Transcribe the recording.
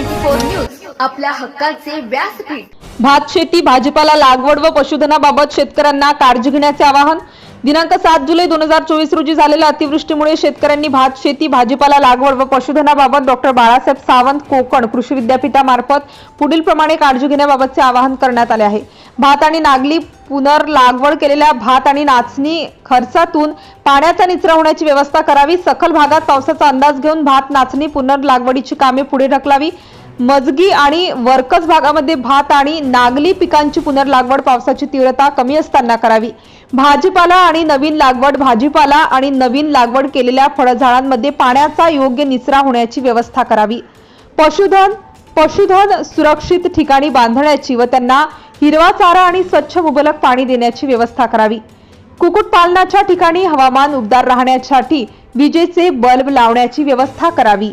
News आपल्या हक्काचे व्यासपीठ. भात शेती भाजीपाला लागवड व पशुधनाबाबत शेतकऱ्यांना काळजी घेण्याचे आवाहन दिनांक सात जुलै दोन हजार चोवीस रोजी झालेल्या अतिवृष्टीमुळे शेतकऱ्यांनी भात शेती भाजीपाला लागवड व पशुधनाबाबत डॉक्टर बाळासाहेब सावंत कोकण कृषी विद्यापीठामार्फत पुढील प्रमाणे काळजी घेण्याबाबतचे आवाहन करण्यात आले आहे. भात आणि नागली पुनर्लागवड केलेल्या भात आणि नाचणी खर्चातून पाण्याचा निचरा होण्याची व्यवस्था करावी सखल भागात पावसाचा अंदाज घेऊन भात नाचणी पुनर्लागवडीची कामे पुढे ढकलावी मजगी आणि वर्कस भागामध्ये भात आणि नागली पिकांची पुनर्लागवड पावसाची तीव्रता कमी असताना करावी. भाजीपाला आणि नवीन लागवड भाजीपाला आणि नवीन लागवड केलेल्या फळझाडांमध्ये पाण्याचा योग्य निचरा होण्याची व्यवस्था करावी. पशुधन पशुधन सुरक्षित ठिकाणी बांधण्याची व त्यांना हिरवा चारा आणि स्वच्छ मुबलक पाणी देण्याची व्यवस्था करावी. कुक्कुटपालनाच्या ठिकाणी हवामान उबदार राहण्यासाठी विजेचे बल्ब लावण्याची व्यवस्था करावी.